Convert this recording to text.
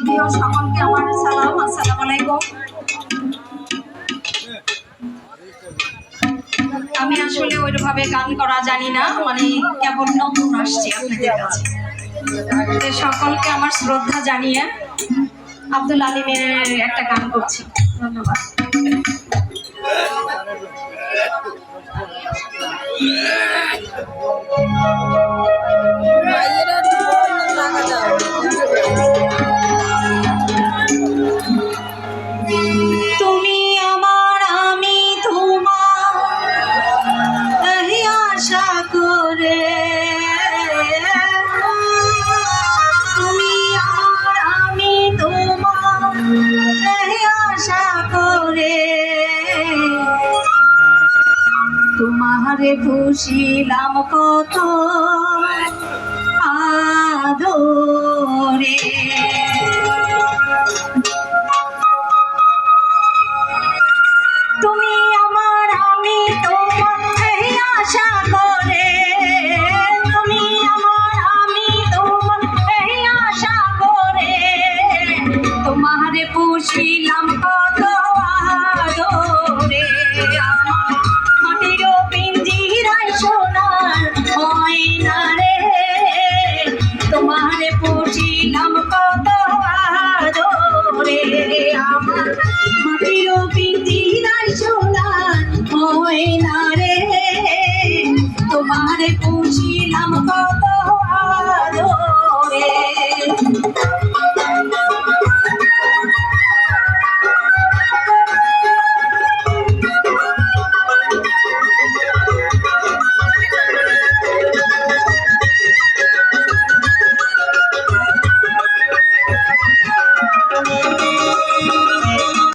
শ্রদ্ধেয় সকলকে আমার সালাম, আসসালামু আলাইকুম। আমি আসলে ওইভাবে গান করা জানি না মানে কেবল নতুন আসছি আপনাদের কাছে। সকলকে আমার শ্রদ্ধা জানিয়ে আব্দুল আলিমের একটা গান করছি। ধন্যবাদ। তুমি এই আশা করে। তোমারে খুশিলাম কত আদরে। তোমারে